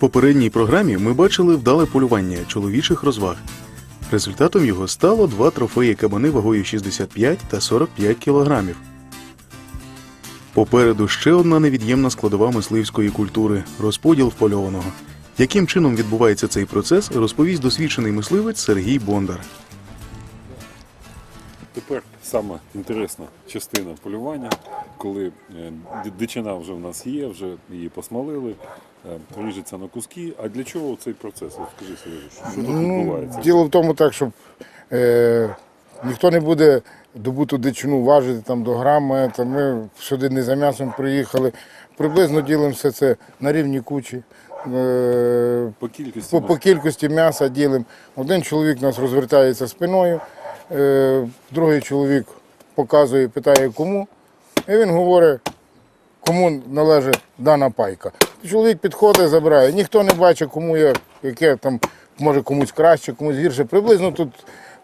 попередній програмі ми бачили вдале полювання чоловічих розваг. Результатом його стало два трофеї кабани вагою 65 та 45 кілограмів. Попереду ще одна невід'ємна складова мисливської культури розподіл впольованого. Яким чином відбувається цей процес, розповість досвідчений мисливець Сергій Бондар. Тепер сама інтересна частина полювання, коли е, дичина вже в нас є, вже її посмалили, е, ріжеться на куски. А для чого цей процес? Скажи Сережа, що тут відбувається? Ну, Діло в тому так, щоб е, ніхто не буде добуту дичину важити там до грама. Та ми сюди не за м'ясом приїхали. Приблизно ділимо все це на рівні кучі. Е, По кількості по, по кількості м'яса ділимо. Один чоловік у нас розвертається спиною, другий чоловік показує, питає кому. І він говорить, кому належить дана пайка. Чоловік підходить, забирає. Ніхто не бачить, кому я, яке там, може комусь краще, комусь гірше. Приблизно тут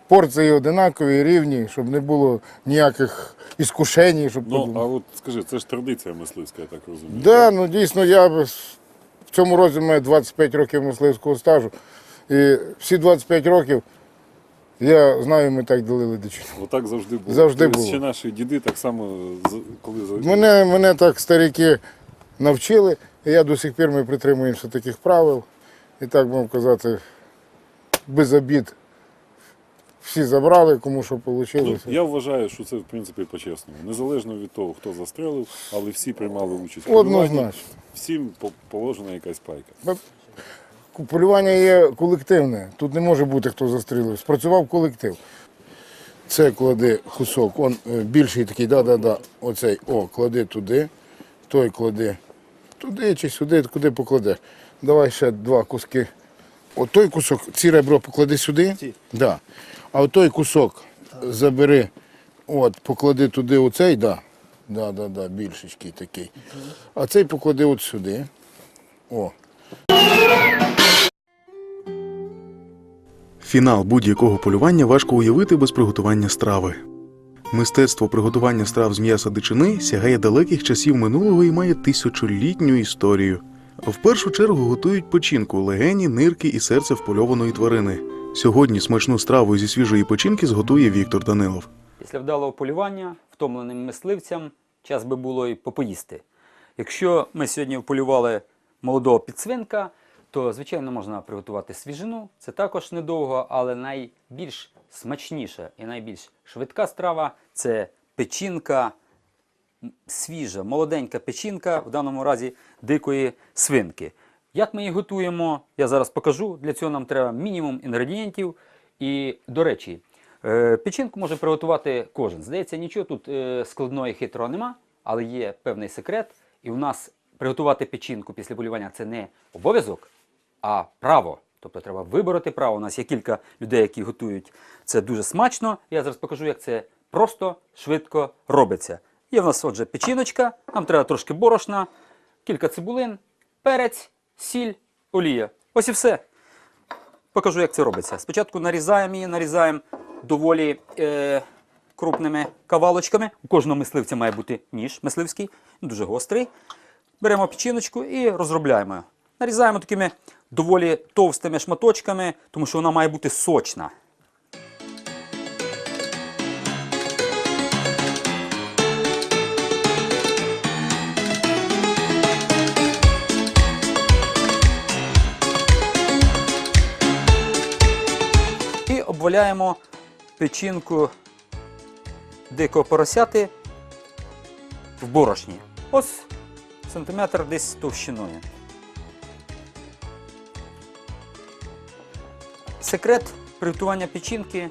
порції одинакові, рівні, щоб не було ніяких іскушень, щоб Ну, а от скажи, це ж традиція мисливська, я так розумію. Да, ну дійсно, я в цьому році маю 25 років мисливського стажу. І всі 25 років я знаю, ми так ділили дичину. Отак завжди було. Завжди Тобто було. Ще наші діди так само, з- коли за- Мене, мене так старики навчили, і я до сих пір ми притримуємося таких правил. І так можна казати, без обід. Всі забрали, кому що вийшло. Ну, я вважаю, що це в принципі по-чесному. Незалежно від того, хто застрелив, але всі приймали участь. в полюванні. Однозначно. Всім по- положена якась пайка. Полювання є колективне. Тут не може бути хто застрілив. Спрацював колектив. Це клади кусок, он е, більший такий, да-да-да. Оцей, о, клади туди, той клади туди чи сюди, куди покладеш. Давай ще два куски. От той кусок, ці ребро поклади сюди. Да. А от той кусок забери, от, поклади туди оцей, да. Да, да, да, більшечкий такий. А цей поклади от сюди. О, Фінал будь-якого полювання важко уявити без приготування страви. Мистецтво приготування страв з м'яса дичини сягає далеких часів минулого і має тисячолітню історію. В першу чергу готують печінку, легені, нирки і серце впольованої тварини. Сьогодні смачну страву зі свіжої печінки зготує Віктор Данилов. Після вдалого полювання втомленим мисливцям час би було і попоїсти. Якщо ми сьогодні вполювали молодого підсвинка, то звичайно можна приготувати свіжину. Це також недовго, але найбільш смачніша і найбільш швидка страва це печінка свіжа, молоденька печінка, в даному разі дикої свинки. Як ми її готуємо, я зараз покажу. Для цього нам треба мінімум інгредієнтів. І, до речі, е, печінку може приготувати кожен. Здається, нічого тут е, складного і хитрого нема, але є певний секрет. І у нас приготувати печінку після полювання це не обов'язок, а право. Тобто треба вибороти право. У нас є кілька людей, які готують це дуже смачно. Я зараз покажу, як це просто, швидко робиться. Є в нас, отже, печіночка, нам треба трошки борошна, кілька цибулин, перець, сіль, олія. Ось і все. Покажу, як це робиться. Спочатку нарізаємо її, нарізаємо доволі е, крупними кавалочками. У кожного мисливця має бути ніж мисливський, дуже гострий. Беремо печіночку і розробляємо. Нарізаємо такими доволі товстими шматочками, тому що вона має бути сочна. І обваляємо печінку дикого поросяти в борошні. Ось сантиметр десь товщиною. Секрет приготування печінки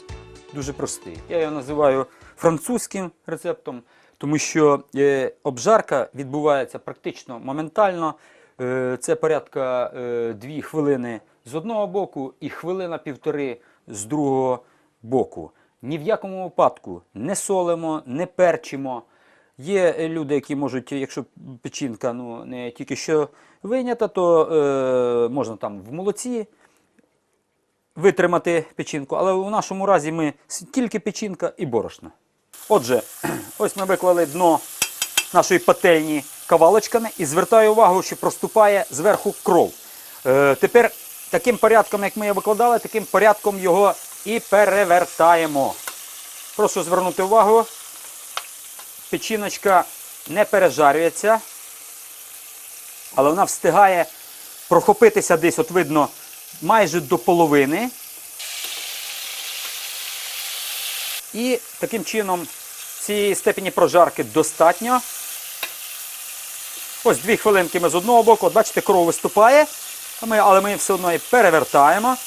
дуже простий. Я його називаю французьким рецептом, тому що е, обжарка відбувається практично моментально. Е, це порядка 2 хвилини з одного боку і хвилина-півтори з другого боку. Ні в якому випадку не солимо, не перчимо. Є е, люди, які можуть, якщо печінка ну, не тільки що вийнята, то е, можна там в молоці витримати печінку, але у нашому разі ми тільки печінка і борошно. Отже, ось ми виклали дно нашої пательні кавалочками і звертаю увагу, що проступає зверху кров. Е, тепер таким порядком, як ми його викладали, таким порядком його і перевертаємо. Прошу звернути увагу, печіночка не пережарюється, але вона встигає прохопитися десь, от видно, майже до половини. І таким чином цієї степені прожарки достатньо. Ось дві хвилинки ми з одного боку, бачите, кров виступає, але ми її все одно і перевертаємо.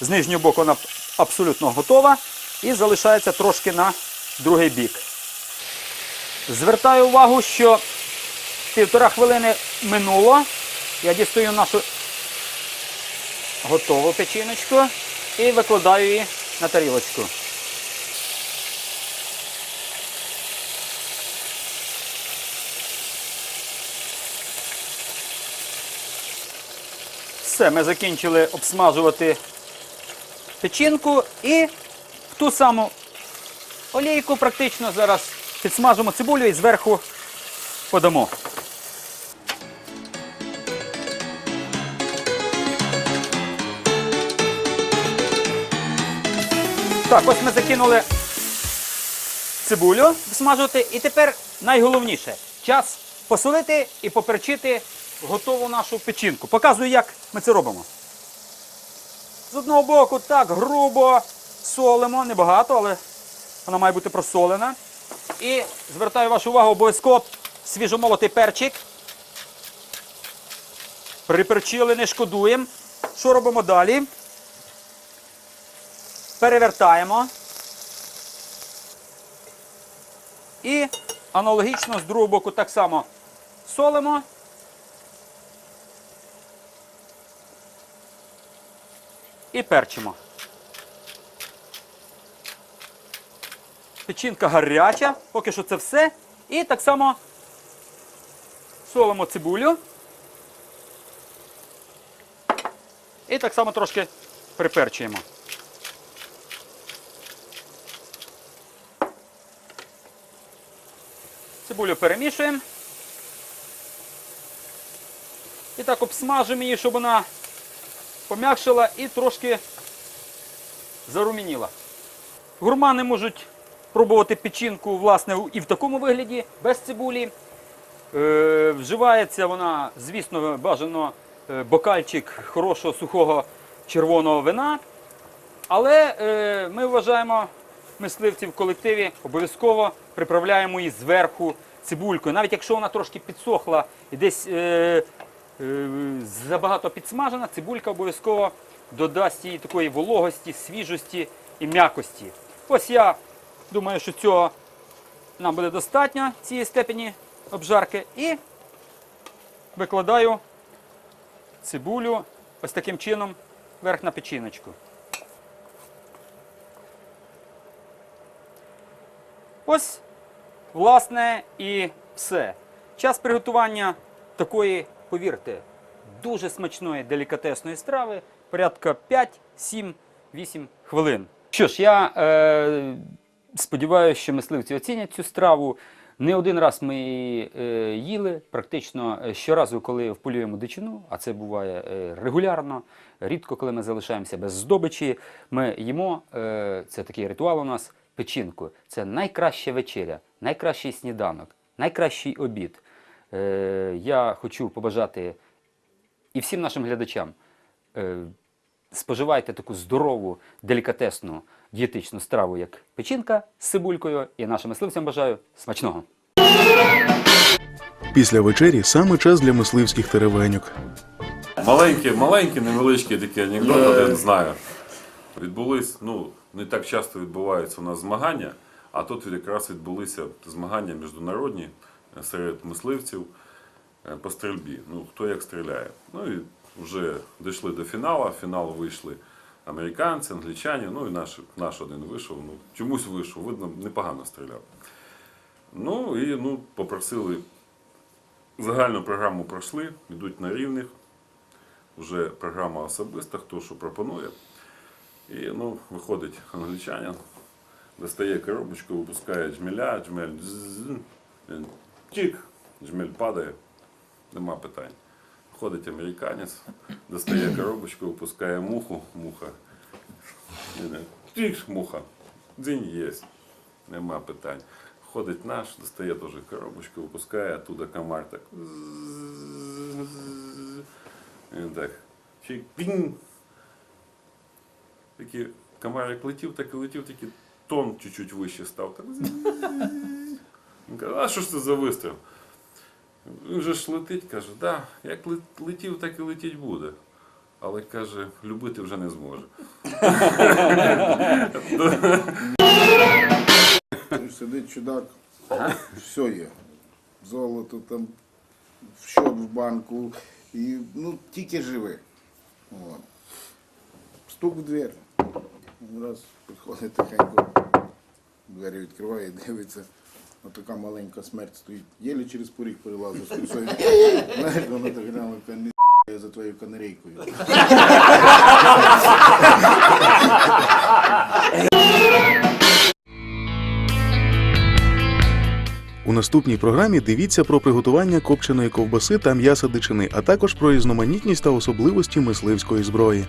З нижнього боку вона абсолютно готова. І залишається трошки на другий бік. Звертаю увагу, що півтора хвилини минуло. Я дістаю нашу готову печіночку і викладаю її на тарілочку. Все, ми закінчили обсмажувати печінку і в ту саму олійку практично зараз підсмажимо цибулю і зверху подамо. Так, ось ми закинули цибулю смажувати. І тепер найголовніше час посолити і поперчити готову нашу печінку. Показую, як ми це робимо. З одного боку, так, грубо солимо, небагато, але вона має бути просолена. І звертаю вашу увагу, обов'язково свіжомолотий перчик. Приперчили, не шкодуємо. Що робимо далі? Перевертаємо. І аналогічно з другого боку так само солимо. І перчимо. Печінка гаряча, поки що це все. І так само солимо цибулю. І так само трошки приперчуємо. Цибулю перемішуємо. І так обсмажимо її, щоб вона пом'якшила і трошки зарумініла. Гурмани можуть пробувати печінку власне, і в такому вигляді, без цибулі. Е, вживається вона, звісно, бажано е, бокальчик хорошого сухого червоного вина. Але е, ми вважаємо, мисливці в колективі обов'язково приправляємо її зверху цибулькою. Навіть якщо вона трошки підсохла і десь е, е, забагато підсмажена, цибулька обов'язково додасть їй такої вологості, свіжості і м'якості. Ось я думаю, що цього нам буде достатньо цієї степені обжарки. І викладаю цибулю ось таким чином вверх на печіночку. Ось, власне, і все. Час приготування такої, повірте, дуже смачної делікатесної страви порядка 5, 7, 8 хвилин. Що ж, я е, сподіваюся, що мисливці оцінять цю страву. Не один раз ми її е, їли, практично е, щоразу, коли вполюємо дичину, а це буває е, регулярно, рідко, коли ми залишаємося без здобичі, ми їмо, це такий ритуал у нас, печінку. Це найкраща вечеря, найкращий сніданок, найкращий обід. Е, я хочу побажати і всім нашим глядачам. Е, споживайте таку здорову, делікатесну, дієтичну страву, як печінка з цибулькою. І нашим мисливцям бажаю смачного! Після вечері саме час для мисливських теревеньок. Маленький, маленький, невеличкий такий анекдот, один знаю. Відбулись, ну, не так часто відбуваються у нас змагання, а тут якраз відбулися змагання міжнародні е, серед мисливців е, по стрільбі. Ну, хто як стріляє. Ну і вже дійшли до фіналу. В фінал вийшли американці, англічані, ну і наш, наш один вийшов. Ну, чомусь вийшов, видно, непогано стріляв. Ну і ну, попросили загальну програму пройшли, йдуть на рівних вже програма особиста, хто що пропонує. І ну, виходить англічанин, достає коробочку, випускає джмеля, джмель тік, джмель падає, нема питань. Ходить американець, достає коробочку, випускає муху, муха. Тих, муха. Дзінь є. Нема питань. Ходить наш, достає теж коробочку, випускає, оттуда комар так. Так. Чик, пінь. Такий комар як летів, так і летів, тільки тон чуть-чуть вище став. Так. Він каже, а що ж це за вистріл? Він же ж летить, каже, да, як летів, так і летіть буде. Але каже, любити вже не зможе. Сидить чудак, все є. Золото там, що в банку. І, ну, тільки живе. От. Стук в двері. Раз підходить тихенько, двері відкриває, дивиться. Отака маленька смерть стоїть. Єлі через поріг перелазить з косою. Знаєш, вона так грала, каже, не за твоєю канарейкою. У наступній програмі дивіться про приготування копченої ковбаси та м'яса дичини, а також про різноманітність та особливості мисливської зброї.